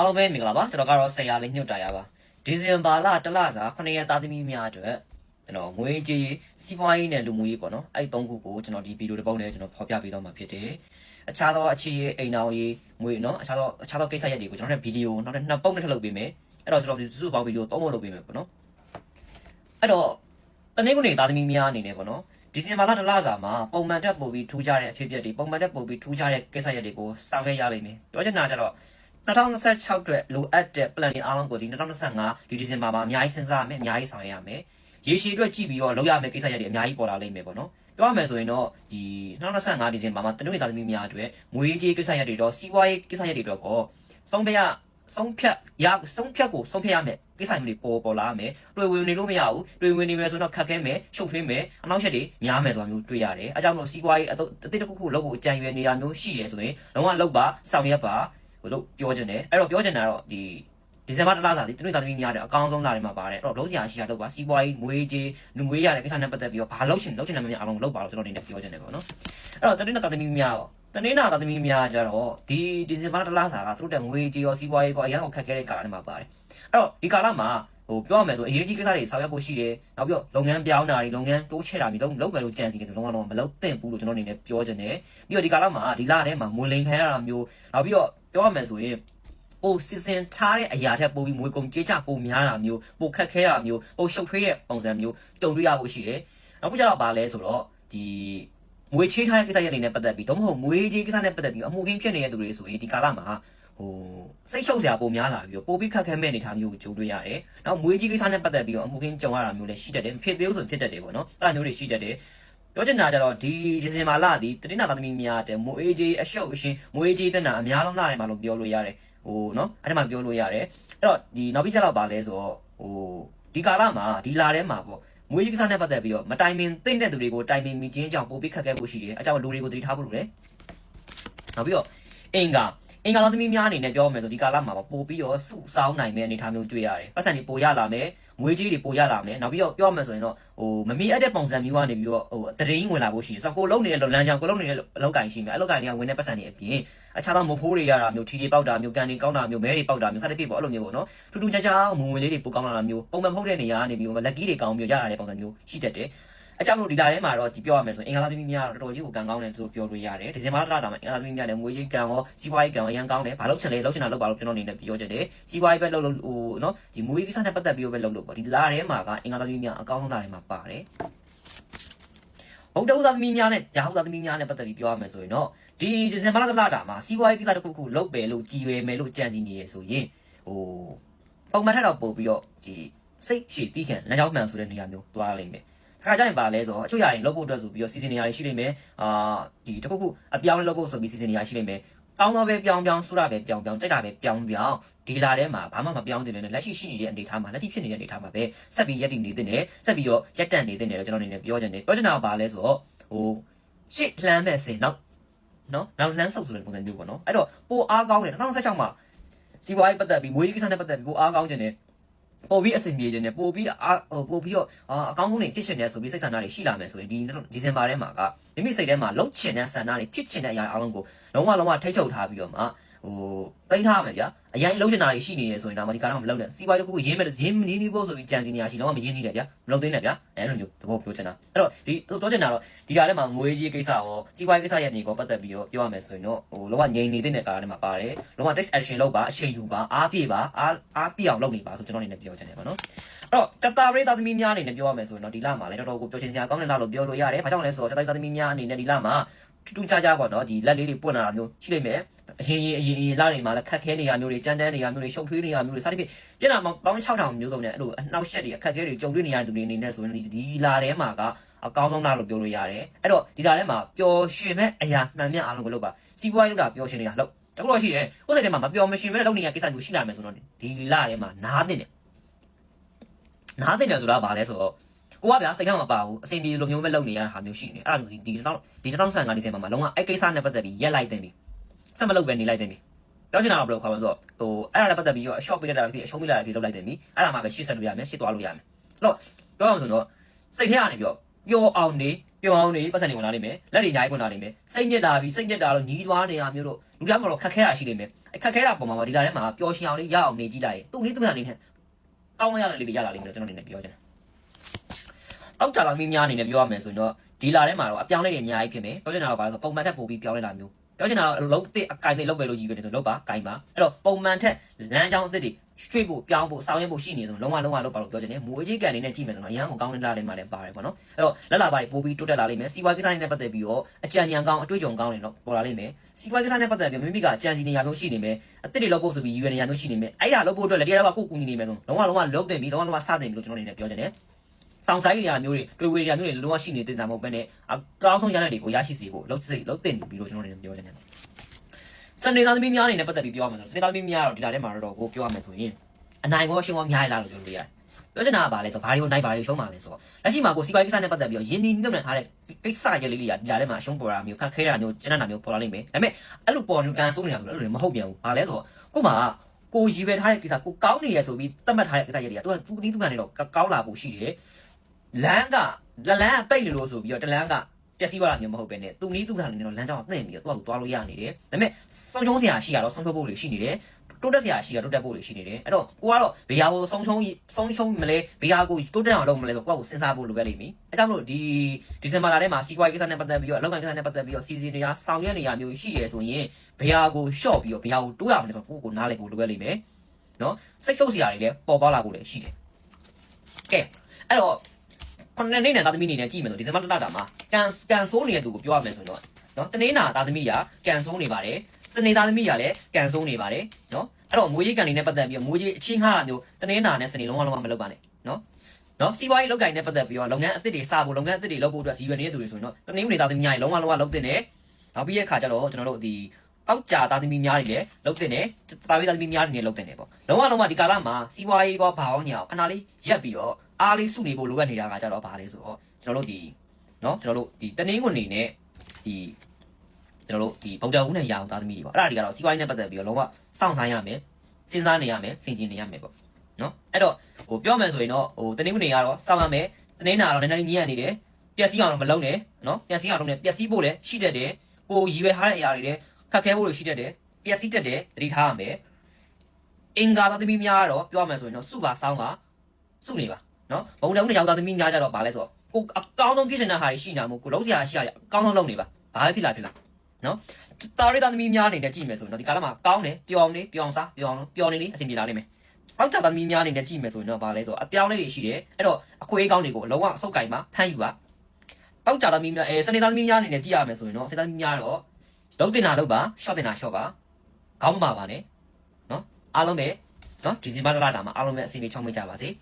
အားလုံးပဲမင်္ဂလာပါကျွန်တော်ကတော့ဆရာလေးညွတ်တာရပါဒီဇင်ဘာလတစ်လစာ9ရက်သားသမီးများအတွက်ကျွန်တော်ငွေကြေးစီးပွားရေးနဲ့လူမှုရေးပေါ့နော်အဲ့သုံးခုကိုကျွန်တော်ဒီဗီဒီယိုတစ်ပုဒ်နဲ့ကျွန်တော်ဖော်ပြပေးတော့မှာဖြစ်တယ်အခြားသောအခြေရေးအိမ်တော်ရေးငွေနော်အခြားသောအခြားသောကိစ္စရပ်တွေကိုကျွန်တော်တို့ဗီဒီယိုနောက်ထပ်နှစ်ပုဒ်နဲ့ထပ်လုပ်ပေးမယ်အဲ့တော့ကျွန်တော်ဒီစုစုပေါင်းဗီဒီယိုသုံးပုဒ်လုပ်ပေးမယ်ပေါ့နော်အဲ့တော့တနေ့ကနေသားသမီးများအနေနဲ့ပေါ့နော်ဒီဇင်ဘာလတစ်လစာမှာပုံမှန်တက်ပို့ပြီးထူးခြားတဲ့အဖြစ်အပျက်တွေပုံမှန်တက်ပို့ပြီးထူးခြားတဲ့ကိစ္စရပ်တွေကိုစောင့်ခဲ့ရလိမ့်မယ်ပြောချင်တာကြတော့ 2026အတွက်လိုအပ်တဲ့ plan တွေအားလုံးကိုဒီ2025ဒီဒီဇင်ဘာမှာအများကြီးစဉ်းစားရမယ်အများကြီးဆောင်ရွက်ရမယ်ရေရှည်အတွက်ကြည့်ပြီးတော့လုပ်ရမယ့်ကိစ္စရပ်တွေအများကြီးပေါ်လာလိမ့်မယ်ပေါ့နော်ပြောရမယ်ဆိုရင်တော့ဒီ2025ဒီဇင်ဘာမှာတနင်္ဂနွေသားသမီးများအတွက်ငွေကြေးကိစ္စရပ်တွေတော့စီးပွားရေးကိစ္စရပ်တွေတော့ကောဆုံးဖြတ်ဆုံးဖြတ်ရဆုံးဖြတ်ကိုဆုံးဖြတ်ရမယ်ကိစ္စမျိုးတွေပေါ်ပေါ်လာမယ်တွေ့ဝင်နေလို့မရဘူးတွေ့ဝင်နေမယ်ဆိုတော့ခက်ခဲမယ်ရှုပ်ထွေးမယ်အနောက်ချက်တွေများမယ်ဆိုတာမျိုးတွေ့ရတယ်အဲကြောင့်မလို့စီးပွားရေးအတိတ်တစ်ခုခုလုပ်ဖို့အကြံရွယ်နေတာမျိုးရှိတယ်ဆိုရင်လုံးဝလုပ်ပါဆောင်ရွက်ပါဟို လို့ပြောချင်တယ်အဲ့တော့ပြောချင်တာတော့ဒီဒီဇင်ဘာတစ်လစာဒီတနင်္လာနေ့များတယ်အကောင်းဆုံးလာတွေမှာပါတယ်အဲ့တော့လုံးစရာရှိတာလုပ်ပါစီးပွားရေးငွေကြေးလူငွေရတဲ့ကိစ္စနဲ့ပတ်သက်ပြီးတော့ဘာလုပ်ရှင်လုပ်ချင်တယ်မများအောင်လုပ်ပါတော့ကျွန်တော်အနေနဲ့ပြောချင်တယ်ပေါ့နော်အဲ့တော့တနင်္လာသမီးများရောတနင်္လာသမီးများကြတော့ဒီဒီဇင်ဘာတစ်လစာကသူတို့တဲ့ငွေကြေးရောစီးပွားရေးကောအရင်ကခက်ခဲတဲ့ကာလတွေမှာပါတယ်အဲ့တော့ဒီကာလမှာဟိုပြောရမယ်ဆိုအရေးကြီးကိစ္စတွေဆောင်ရွက်ဖို့ရှိတယ်နောက်ပြီးတော့လုပ်ငန်းပြောင်းတာတွေလုပ်ငန်းတိုးချဲ့တာတွေလုပ်လုပ်မယ်လို့ကြံစီတယ်ဆိုလုံးဝလုံးမလုပ်သင့်ဘူးလို့ကျွန်တော်အနေနဲ့ပြောချင်တယ်ပြီးတော့ဒီကာလမှာဒီလထဲမှာမွေလိန်ခံရတာမျိုးနောက်ပြီးတော့ ပြောရမယ်ဆိုရင်ပိုစီစဉ်ထားတဲ့အရာထက်ပိုပြီးမွေးကုန်ကြေးကြပိုများတာမျိုးပိုခက်ခဲတာမျိုးပိုရှုပ်ထွေးတဲ့ပုံစံမျိုးကြုံတွေ့ရဖို့ရှိတယ်။နောက်ခုကျတော့ဗာလဲဆိုတော့ဒီမွေးချေးထားတဲ့ကိစ္စရပ်တွေနဲ့ပတ်သက်ပြီးတော့မဟုတ်မွေးကြေးကိစ္စနဲ့ပတ်သက်ပြီးအမှုခင်းဖြစ်နေတဲ့သူတွေဆိုရင်ဒီကာလမှာဟိုစိတ်ရှုပ်စရာပိုများလာပြီးတော့ပိုပြီးခက်ခဲမဲ့အနေထားမျိုးကိုကြုံတွေ့ရတယ်။နောက်မွေးကြီးကိစ္စနဲ့ပတ်သက်ပြီးတော့အမှုခင်းကြုံရတာမျိုးလည်းရှိတတ်တယ်။ဖြစ်သေးလို့ဆိုဖြစ်တတ်တယ်ပေါ့နော်။အဲ့ဒါမျိုးတွေရှိတတ်တယ်။ ပြောချင်တာကြတော့ဒီဒီဇင်ဘာလဒီတတိနာသမီးများတဲ့မိုးအေးကြီးအရှုပ်အရှင်မိုးအေးကြီးတဲ့နာအများဆုံးလာတယ်မှာလို့ပြောလို့ရတယ်။ဟိုနော်အဲ့ဒါမှပြောလို့ရတယ်အဲ့တော့ဒီနောက်ပြီးချက်တော့ပါလဲဆိုတော့ဟိုဒီကာလမှာဒီလာထဲမှာပေါ့မွေးကြီးကိစ္စနဲ့ပတ်သက်ပြီးတော့မတိုင်ပင်သိတဲ့သူတွေကိုတိုင်ပင်မိချင်းကြောင့်ပိုပြီးခက်ခဲဖို့ရှိတယ်အကြောင်းလူတွေကိုတတိထားဖို့လိုတယ်နောက်ပြီးတော့အင်္ဂါ အင်္ဂါသားသမီးများအနေနဲ့ပြောမယ်ဆိုဒီကာလမှာပေါ့ပို့ပြီးတော့စုဆောင်းနိုင်မယ့်အနေအထားမျိုးတွေ့ရတယ်ပတ်စံတွေပိုရလာမယ်ငွေကြီးတွေပိုရလာမယ်နောက်ပြီးတော့ပြောမယ်ဆိုရင်တော့ဟိုမမီအပ်တဲ့ပုံစံမျိုးကနေပြီးတော့ဟိုတရင်ဝင်လာဖို့ရှိတယ်ဆိုတော့ကိုလုံးနေတဲ့လမ်းကြောင်းကိုလုံးနေတဲ့အလောက်ကင်ရှိမယ်အလောက်ကင်တွေကဝင်တဲ့ပတ်စံတွေအပြင်အခြားသောမဖိုးတွေရတာမျိုးထီတွေပေါက်တာမျိုးကန်တွေကောင်းတာမျိုးမဲတွေပေါက်တာမျိုးစသဖြင့်ပေါ့အဲ့လိုမျိုးပေါ့နော်ထူးထူးခြားခြားမွန်ဝင်လေးတွေပိုကောင်းလာတာမျိုးပုံမှန်မဟုတ်တဲ့နေရာကနေပြီးတော့လက်ကီးတွေကောင်းမျိုးရလာတဲ့ပုံစံမျိုးရှိတတ်တယ် အကြောင်းလို့ဒီလာထဲမှာတော့ဒီပြောရမယ်ဆိုရင်အင်္ဂလာသမီးများတော့တော်တော်ကြီးကိုကံကောင်းတယ်လို့ပြောလို့ရတယ်ဒီဇင်ဘာလတာမှာအင်္ဂလာသမီးများလည်းငွေကြီးကံရောစီးပွားရေးကံရောအရင်ကောင်းတယ်ဘာလို့ချင်လဲလောက်ချင်တာလောက်ပါလို့ကျွန်တော်အနေနဲ့ပြောချင်တယ်စီးပွားရေးပဲလုပ်လို့ဟိုနော်ဒီငွေကိစ္စနဲ့ပတ်သက်ပြီးတော့ပဲလုပ်လို့ပေါ့ဒီလာထဲမှာကအင်္ဂလာသမီးများအကောင်းဆုံးလာထဲမှာပါတယ်ဘုဒ္ဓဥဒသမီးများနဲ့ရာဟုသမီးများနဲ့ပတ်သက်ပြီးပြောရမယ်ဆိုရင်တော့ဒီဒီဇင်ဘာလကလာတာမှာစီးပွားရေးကိစ္စတစ်ခုခုလုပ်ပဲလို့ကြည်ရွယ်မယ်လို့ကြံစီနေရဆိုရင်ဟိုပုံမှန်ထက်တော့ပို့ပြီးတော့ဒီစိတ်ရှည်တီးခံလမ်းကြောင်းမှန်ဆိုတဲ့နေရာမျိုးသွားလိမ့်မယ် ခါကြရင်ပါလဲဆိုတော့အချို့ຢာတွေလုပ်ဖို့အတွက်ဆိုပြီးတော့စီစဉ်နေရရှိလိမ့်မယ်အာဒီတခုခုအပြောင်းလုပ်ဖို့ဆိုပြီးစီစဉ်နေရရှိလိမ့်မယ်ကောင်းတော့ပဲပြောင်းပြောင်းဆိုတာပဲပြောင်းပြောင်းတိုက်တာပဲပြောင်းပြောင်းဒီလာထဲမှာဘာမှမပြောင်းတင်နေနဲ့လက်ရှိရှိနေတဲ့အနေအထားမှာလက်ရှိဖြစ်နေတဲ့အနေအထားမှာပဲဆက်ပြီးရက်တည်နေတဲ့နဲ့ဆက်ပြီးတော့ရက်တန့်နေတဲ့နဲ့တော့ကျွန်တော်အနေနဲ့ပြောချင်တယ်ပြောချင်တာကဘာလဲဆိုတော့ဟိုရှစ်လှမ်းမဲ့စင်နောက်နော်နောက်လှမ်းဆုပ်ဆိုတဲ့ပုံစံမျိုးပေါ့နော်အဲ့တော့ပိုအားကောင်းတယ်2016မှာစီပွားရေးပတ်သက်ပြီးမွေးကိစ္စနဲ့ပတ်သက်ပြီးပိုအားကောင်းခြင်းနဲ့ ပို့ပြီးအဆင်ပြေခြင်းနဲ့ပို့ပြီးအာဟိုပို့ပြီးတော့အာအကောင်းဆုံးနေဖြစ်ချင်တယ်ဆိုပြီးစိတ်ဆန္ဒတွေရှိလာမယ်ဆိုရင်ဒီဒီဇင်ဘာထဲမှာကမိမိစိတ်ထဲမှာလှုပ်ချင်တဲ့ဆန္ဒတွေဖြစ်ချင်တဲ့အရာအလုံးကိုလုံးဝလုံးဝထိတ်ချုပ်ထားပြီးတော့မှ ဟိုတိမ့်ထားမယ်ဗျာအရင်လှုပ်ချင်တာတွေရှိနေရဆိုရင်ဒါမှဒီကားတော့မလှုပ်နဲ့စီးပွားရေးတစ်ခုခုရင်းမဲ့ရင်းနီးနီးဖို့ဆိုပြီးကြံစီနေရရှိတော့မရင်းနီးတယ်ဗျာမလှုပ်သေးနဲ့ဗျာအဲလိုမျိုးသဘောပြောချင်တာအဲ့တော့ဒီတော့ချင်တာတော့ဒီကားထဲမှာငွေကြီးကိစ္စရောစီးပွားရေးကိစ္စရဲ့နေကိုပတ်သက်ပြီးတော့ပြောရမယ်ဆိုရင်တော့ဟိုလုံးဝငြိမ်နေတဲ့ကားထဲမှာပါတယ်လုံးဝ text action လုပ်ပါအချိန်ယူပါအားပြေပါအားအားပြအောင်လုပ်နေပါဆိုကျွန်တော်အနေနဲ့ပြောချင်တယ်ပေါ့နော်အဲ့တော့တတာပရိသတ်သမီးများအနေနဲ့ပြောရမယ်ဆိုရင်တော့ဒီလမှာလည်းတော်တော်ကိုပြောချင်စရာကောင်းတဲ့လလို့ပြောလို့ရတယ်။ဘာကြောင့်လဲဆိုတော့တတာပရိသတ်သမီးများအနေနဲ့ဒီလမှာ ထူးထူးခြားခြားပေါ့နော်ဒီလက်လေးတွေပွင့်လာတာမျိုးရှိလိမ့်မယ်။အရင်ရင်အရင်ရင်လတွေမှာလည်းခက်ခဲနေရမျိုးတွေကြမ်းတမ်းနေရမျိုးတွေရှုပ်ထွေးနေရမျိုးတွေစသဖြင့်ပြင်လာပေါင်း6000မျိုးစုံနဲ့အဲ့လိုအနှောက်အယှက်တွေအခက်ခဲတွေကြုံတွေ့နေရတဲ့သူတွေအနေနဲ့ဆိုရင်ဒီလာထဲမှာကအကောင်းဆုံးလလို့ပြောလို့ရတယ်။အဲ့တော့ဒီလာထဲမှာပျော်ရွှင်မဲ့အရာမှန်မြအားလုံးကိုလုပ်ပါ။စီးပွားရေးလုပ်တာပျော်ရွှင်နေတာလုပ်တခုတော့ရှိတယ်။ကိုယ်စိတ်ထဲမှာမပျော်မရွှင်မဲ့လုပ်နေရကိစ္စမျိုးရှိလာမယ်ဆိုတော့ဒီလထဲမှာနားတင်တယ်နားတင်တယ်ဆိုတာဘာလဲဆိုတော့ ကိုကဗျာစိတ်ထဲမှာမပါဘူးအဆင်ပြေလိုမျိုးပဲလုပ်နေရတာဟာမျိုးရှိနေအဲ့ဒါမျိုးဒီဒီတော့ဒီ2025ဒီဇင်ဘာမှာလုံးဝအဲ့ကိစ္စနဲ့ပတ်သက်ပြီးရက်လိုက်တင်ပြီဆက်မလုပ်ပဲနေလိုက်တင်ပြီပြောချင်တာတော့ဘယ်လိုခေါ်မလဲဆိုတော့ဟိုအဲ့ဒါနဲ့ပတ်သက်ပြီးတော့အရှော့ပေးလိုက်တာဖြစ်အရှုံးပေးလိုက်တာဖြစ်လုပ်လိုက်တင်ပြီအဲ့ဒါမှပဲရှေ့ဆက်လို့ရမယ်ရှေ့သွားလို့ရမယ်အဲ့တော့ပြောရအောင်ဆိုတော့စိတ်ထဲကနေပြီးတော့ပျော်အောင်နေပျော်အောင်နေပတ်စံနေဝင်လာလိမ့်မယ်လက်တွေအများကြီးဝင်လာလိမ့်မယ်စိတ်ညစ်တာပြီးစိတ်ညစ်တာတော့ညီးသွားနေတာမျိုးတို့လူသားမှာတော့ခက်ခဲတာရှိလိမ့်မယ်အဲခက်ခဲတာပုံမှာဒီလာထဲမှာပျော်ရှင်အောင်လေးရအောင်နေကြည့်လိုက်ရင်သူ့လေးသူ့ဟာလေးနဲ့ကောင်းမရတဲ့လေးတွေရလာလိမ့်မယ်လို့ကျွန်တော်အနေနဲ့ပြောချင်တယ် အောက်ကြလာမင်းများအနေနဲ့ပြောရမယ်ဆိုရင်တော့ဒီလာထဲမှာတော့အပြောင်းလဲတွေအများကြီးဖြစ်မယ်ပြောချင်တာတော့ဘာလဲဆိုပုံမှန်ထက်ပိုပြီးပြောင်းလဲလာမျိုးပြောချင်တာတော့အလုံးတစ်အကင်တစ်လုံးပဲလို့ရည်ရွယ်နေဆိုလုံးပါကင်ပါအဲ့တော့ပုံမှန်ထက်လမ်းကြောင်းအသစ်တွေ straight ဖို့ပြောင်းဖို့စောင်းရဲဖို့ရှိနေဆိုလုံးဝလုံးဝလုံးပါလို့ပြောချင်တယ်မွေးကြီးကန်နေနဲ့ကြည့်မယ်ဆိုတော့အရန်ကိုကောင်းတဲ့လာလေးမှလည်းပါတယ်ပေါ့နော်အဲ့တော့လက်လာပါတွေပို့ပြီးတိုးတက်လာလိမ့်မယ်စီးပွားကိစ္စတွေနဲ့ပတ်သက်ပြီးတော့အကြံဉာဏ်ကောင်းအတွေ့အကြုံကောင်းတွေတော့ပေါ်လာလိမ့်မယ်စီးပွားကိစ္စနဲ့ပတ်သက်ပြီးမိမိကအကြံစီနေရာမျိုးရှိနေမယ်အသစ်တွေလုပ်ဖို့ဆိုပြီးယူရနေရာမျိုးရှိနေမယ်အဲ့ဒါလုပ်ဖို့အတွက်လည်းတရားကကိုကူညီနေမယ်ဆိုလုံးဝလုံးဝလုံးတင်ပြီးလုံးဝလုံးဝစတင်ပြီးလို့ကျွန်တော်အနေနဲ့ပြောချင်တယ် ဆောင်ဆိုင်နေရာမျိုးတွေတွေ့ဝေနေရာမျိုးတွေလုံးဝရှိနေတဲ့တာမဟုတ်ဘဲနဲ့အကောင်းဆုံးရတဲ့တွေကိုရရှိစေဖို့လုံးစိတ်လုံးတင်ပြီးလို့ကျွန်တော်အနေနဲ့ပြောချင်တယ်စနေသားသမီးများအနေနဲ့ပတ်သက်ပြီးပြောရမယ်ဆိုစနေသားသမီးများတော့ဒီလာထဲမှာတော့ကိုပြောရမယ်ဆိုရင်အနိုင်ကောရှင်းကောအများကြီးလားလို့ပြောလို့ရတယ်။ပြောချင်တာကဘာလဲဆိုတော့ဘာတွေကိုနိုင်ဘာတွေရှုံးပါလဲဆိုတော့လက်ရှိမှာကိုစီပိုင်ကိစ္စနဲ့ပတ်သက်ပြီးတော့ယင်းဒီညွတ်နေထားတဲ့ကိစ္စရလေးလေးကဒီလာထဲမှာအရှုံးပေါ်တာမျိုးခက်ခဲတာမျိုးကျန်းတာမျိုးပေါ်လာလိမ့်မယ်။ဒါပေမဲ့အဲ့လိုပေါ်နေကန်ဆိုးနေတာဆိုတော့အဲ့လိုမဟုတ်ပြန်ဘူး။ဘာလဲဆိုတော့ကိုမှကိုရည်ရွယ်ထားတဲ့ကိစ္စကိုကောင်းနေရဆိုပြီးသတ်မှတ်ထားတဲ့ကိစ္စရလေးကသူကသူဒီသူကနေတော့ကောင်းလာဖို့ရှိတယ်။ လမ်းကလလန်းကပိတ်နေလို့ဆိုပြီးတော့တလန်းကပျက်စီးသွားတာမျိုးမဟုတ်ပဲနဲ့သူနီးသူကနေတော့လမ်းကြောင်းနှင့်ပြီးတော့သူကသွားလို့ရနေတယ်။ဒါပေမဲ့ဆုံးချုံးစရာရှိရတော့ဆုံးဖြတ်ဖို့တွေရှိနေတယ်။တိုးတက်စရာရှိတာတိုးတက်ဖို့တွေရှိနေတယ်အဲ့တော့ကိုကတော့ဘေးဟာကိုဆုံးချုံဆုံးချုံမလဲဘေးဟာကိုတိုးတက်အောင်လုပ်မလဲဆိုတော့ကိုကကိုစဉ်းစားဖို့လိုပဲလိမ့်မယ်အဲကြောင့်မလို့ဒီဒီဇင်ဘာလထဲမှာစီးပွားရေးကိစ္စနဲ့ပတ်သက်ပြီးတော့အလုပ်ကိုင်ကိစ္စနဲ့ပတ်သက်ပြီးတော့စီစဉ်နေရဆောင်ရွက်နေရမျိုးရှိရဲဆိုရင်ဘေးဟာကိုရှော့ပြီးတော့ဘေးဟာကိုတိုးရအောင်လဲဆိုတော့ကိုကိုနားလည်ဖို့လိုပဲလိမ့်မယ်နော်စိတ်ချုပ်စရာတွေလည်းပေါ်ပေါက်လာဖို့လည်းရှိတယ်ကဲအဲ့တော့ ခုနှစ်နေ့နဲ့သားသမီးအနေနဲ့ကြည့်မယ်ဆိုဒီဇင်ဘာလတာမှာကန်ကန်ဆိုးနေတဲ့သူကိုပြောရမယ်ဆိုရင်တော့နော်တနေ့နာသားသမီးကကန်ဆိုးနေပါတယ်စနေသားသမီးကလည်းကန်ဆိုးနေပါတယ်နော်အဲ့တော့မွေးကြီးကန်လေးနဲ့ပတ်သက်ပြီးတော့မွေးကြီးအချင်းငှားတာမျိုးတနင်္လာနဲ့စနေလုံးဝလုံးဝမလုပ်ပါနဲ့နော်နော်စီးပွားရေးလုပ်ကိုင်နဲ့ပတ်သက်ပြီးတော့လုပ်ငန်းအသစ်တွေစဖို့လုပ်ငန်းအသစ်တွေလုပ်ဖို့အတွက်စီရွယ်နေတဲ့သူတွေဆိုရင်တော့တနင်္ဂနွေသားသမီးများကြီးလုံးဝလုံးဝလုပ်တင်တယ်နောက်ပြီးရဲ့ခါကျတော့ကျွန်တော်တို့ဒီအောက်ကြာသားသမီးများတွေလည်းလုပ်တင်တယ်တာဝေးသားသမီးများတွေလည်းလုပ်တင်တယ်ပေါ့လုံးဝလုံးဝဒီကာလမှာစီးပွားရေးကောဘာအောင်ညာခဏလေးရက်ပြီးတော့ အားလေးစုနေဖို့လိုအပ်နေတာကကြတော့ဘာလဲဆိုတော့ကျွန်တော်တို့ဒီနော်ကျွန်တော်တို့ဒီတနင်္ဂနွေနဲ့ဒီကျွန်တော်တို့ဒီဗုဒ္ဓဦးနဲ့ရအောင်သားသမီးတွေပေါ့အဲ့ဒါတွေကတော့စီးပွားရေးနဲ့ပတ်သက်ပြီးတော့လုံးဝစောင့်ဆိုင်ရမယ်စဉ်းစားနေရမယ်စဉ်းကျင်နေရမယ်ပေါ့နော်အဲ့တော့ဟိုပြောမယ်ဆိုရင်တော့ဟိုတနင်္ဂနွေကတော့စောင့်ရမယ်တနင်္လာတော့နည်းနည်းလေးညံ့နေတယ်ပျက်စီးအောင်တော့မလုပ်နဲ့နော်ပျက်စီးအောင်လုပ်နဲ့ပျက်စီးဖို့လည်းရှိတတ်တယ်ကိုရည်ရွယ်ထားတဲ့အရာတွေလည်းခက်ခဲဖို့လည်းရှိတတ်တယ်ပျက်စီးတတ်တယ်သတိထားရမယ်အင်္ဂါသားသမီးများကတော့ပြောမယ်ဆိုရင်တော့စုပါစောင်းပါစုနေပါ နော်ဘုံတုံးနဲ့ယောက်သားသမီးများကြတော့ဗာလဲဆိုတော့ကိုအကောင်းဆုံးဖြစ်နေတာဟာရှိနေတာမို့ကိုလုံးစရာရှိရတယ်အကောင်းဆုံးလုပ်နေပါဘာပဲဖြစ်လာဖြစ်လာနော်တာရီတာသမီးများအနေနဲ့ကြည့်မယ်ဆိုရင်တော့ဒီကာလမှာကောင်းတယ်ပျော်နေပျော်စားပျော်ပျော်နေနေအဆင်ပြေလာနိုင်မယ်။တောက်ကြသမီးများအနေနဲ့ကြည့်မယ်ဆိုရင်တော့ဗာလဲဆိုတော့အပြောင်းလဲတွေရှိတယ်။အဲ့တော့အခွေးကောင်းတွေကိုအလုံးဝအဆုတ်ကင်ပါဖမ်းယူပါ။တောက်ကြသမီးများအဲစနေသားသမီးများအနေနဲ့ကြည့်ရမယ်ဆိုရင်တော့စနေသားသမီးများတော့လုံးတင်တာလုံးပါရှော့တင်တာရှော့ပါ။ခေါင်းမပါပါနဲ့။နော်အားလုံးပဲနော်ဒီဇင်ဘာလတာမှာအားလုံးပဲအစီအမံချုံးမကြပါစေ။